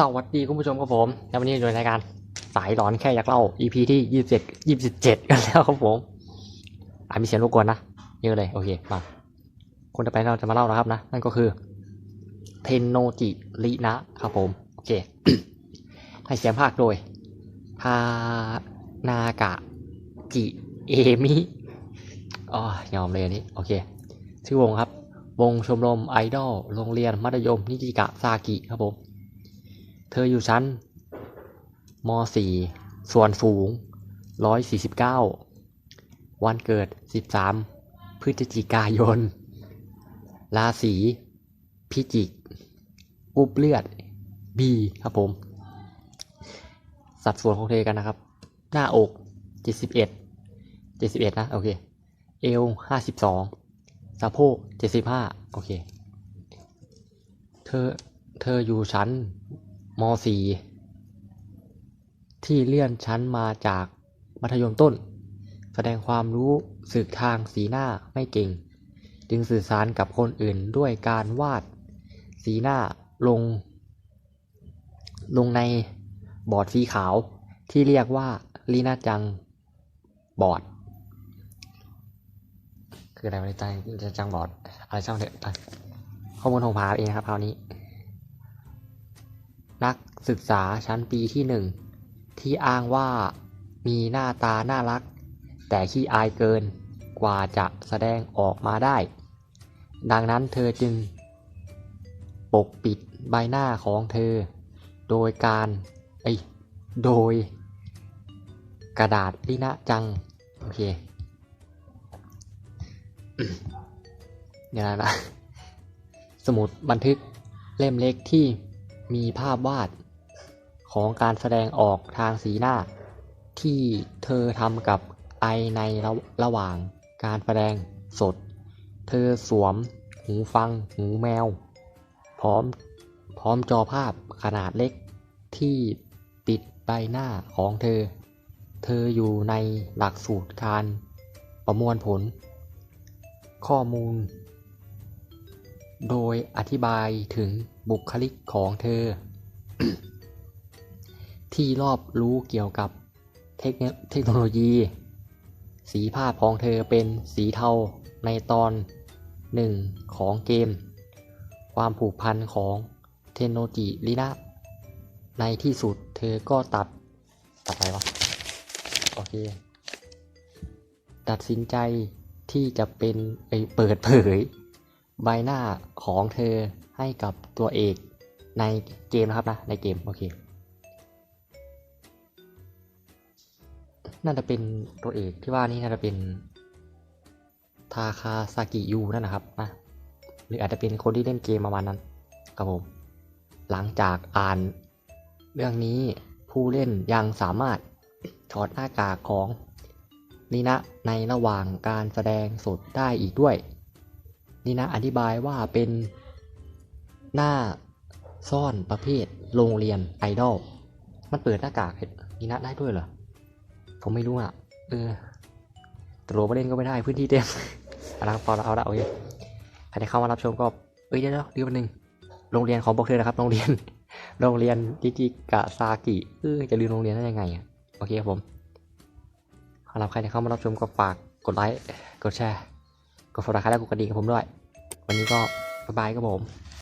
สวัสดีคุณผู้ชมครับผม แล้ววันนี้อยู่ในรายการสายหลอนแค่อยากเล่า EP ที่ยี่สิบเจ็ดยี่สิบเจ็ดกันแล้วครับผมอาจมีเสียงรบกวนนะเยอะเลยโอเคมาคนต่อไปเราจะมาเล่านะครับนะ นั่นก็คือเทนโนจิรินะครับผมโอเค ให้เสียงภาคโดยฮานากะจิเอมิอ๋อยอมเลยอันนี้โอเค ชื่อวงครับ วงชมรมไอดอลโรงเรียนมัธยมนิจิกะซากิครับผม เธออยู่ชั้นม .4 ส่วนสูง 149 วันเกิด 13 พฤศจิกายน ราศีพิจิก อุบเลือด B ครับผม สัดส่วนของเธอกันนะครับ หน้าอก 71 71 นะ โอเค เอว 52 สะโพก 75 โอเค เธอ เธออยู่ชั้น ม .4 ที่เลื่อนชั้นมาจากมัธยมต้น แสดงความรู้สึกทางสีหน้าไม่เก่ง จึงสื่อสารกับคนอื่นด้วยการวาดสีหน้าลง ลงในบอร์ดสีขาวที่เรียกว่าลีน่าจังบอร์ดคืออะไรไม่ได้จังจังบอร์ดอะไรช่างเถอะข้อมูลของพาเองนะครับคราวนี้ ศึกษาชั้นปีที่หนึ่งที่อ้างว่ามีหน้าตาน่ารัก แต่ขี้อายเกินกว่าจะแสดงออกมาได้ ดังนั้นเธอจึง ปกปิดใบหน้าของเธอ โดยการไอโดย กระดาษลินะจัง โอเคเดี๋ยวนะนะ สมุดบันทึกเล่มเล็กที่มีภาพวาด ของการแสดงออกทางสีหน้า ที่เธอทำกับไอในระระหว่างการแสดงสด เธอสวมหูฟังหูแมว พร้อมพร้อมจอภาพขนาดเล็กที่ปิดใบหน้าของเธอ เธออยู่ในหลักสูตรการประมวลผล ข้อมูล โดยอธิบายถึงบุคลิกของเธอ ที่รอบรู้เกี่ยวกับเทคโนเทคโนโลยี สีภาพของเธอเป็นสีเทาในตอนหนึ่งของเกม ความผูกพันของเทนโนจิลินะ ในที่สุดเธอก็ตัด ตัดอะไรวะ โอเค ตัดสินใจที่จะเป็นไอยเปิดเผย ใบหน้าของเธอให้กับตัวเอกในเกมนะครับนะ ในเกม โอเค น่าจะเป็นตัวเอกที่ว่านี่น่าจะเป็นทาคาซากิยูนั่นนะครับนะหรืออาจจะเป็นคนที่เล่นเกมประมาณนั้นครับผมหลังจากอ่านเรื่องนี้ผู้เล่นยังสามารถถอดหน้ากากของนินะในระหว่างการแสดงสดได้อีกด้วยนินะอธิบายว่าเป็นหน้าซ่อนประเภทโรงเรียนไอดอลมันเปิดหน้ากากนินะได้ด้วยเหรอ ผมไม่รู้อะ เออตัวประเด็นก็ไม่ได้พื้นที่เต็มเอาละครับพอแล้วเอาละโอเคใครที่เข้ามารับชมก็ เอ้ยเดี๋ยวเดี๋ยวนึงโรงเรียนของพวกเธอนะครับ โรงเรียน โรงเรียนดิจิกะซากิ เออจะลืมโรงเรียนได้ยังไงอะ โอเคครับผมสำหรับใครที่เข้ามารับชมก็ฝากกดไลค์ กดแชร์ กดฟอลโล่และกดกระดิ่งกับผมด้วย วันนี้ก็บ๊ายบายครับผม